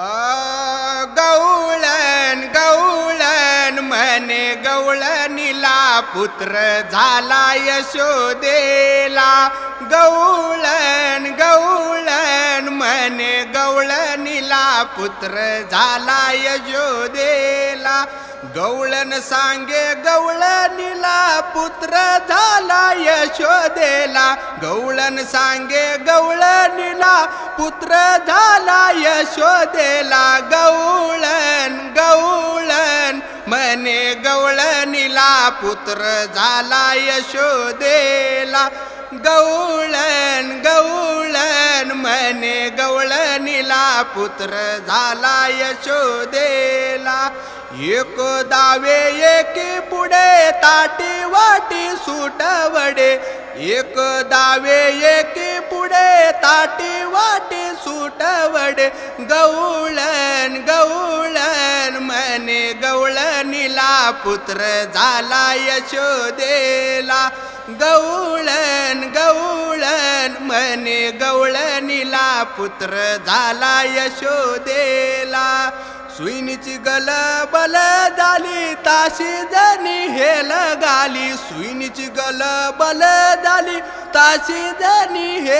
अ, गवळण गवळण म्हणे गवळणीला पुत्र झाला यशोदेला. गवळण गवळण म्हणे गवळणीला पुत्र झाला यशोदेला. गवळण सांगे गवळणीला पुत्र झाला यशोदेला. गवळण सांगे गौ पुत्र झाला यशोदेला गवळण गवळण. म्हणे गवळणीला पुत्र झाला यशोदेला गवळण गवळण. म्हणे गवळणीला पुत्र झाला यशोदेला एक दावे एकी पुढे ताटी वाटी सुटवडे. एक दावे एकी पुढे ताटी वाटी सुटवडे गवळण गवळण म्हणे गवळणीला पुत्र झाला यशोदेला. गवळण गवळण म्हणे गवळणीला पुत्र झाला यशोदेला. सुईनीची गल बल झाली ताशी जणी हेल गाली. सुईनीची गल बल झाली ताशी जणी हे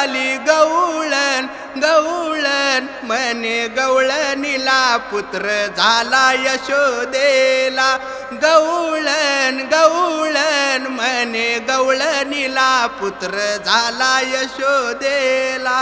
झाली गवळण गवळण म्हणे गवळणीला पुत्र झाला यशोदेला. गवळण गवळण म्हणे गवळणीला पुत्र झाला यशोदेला.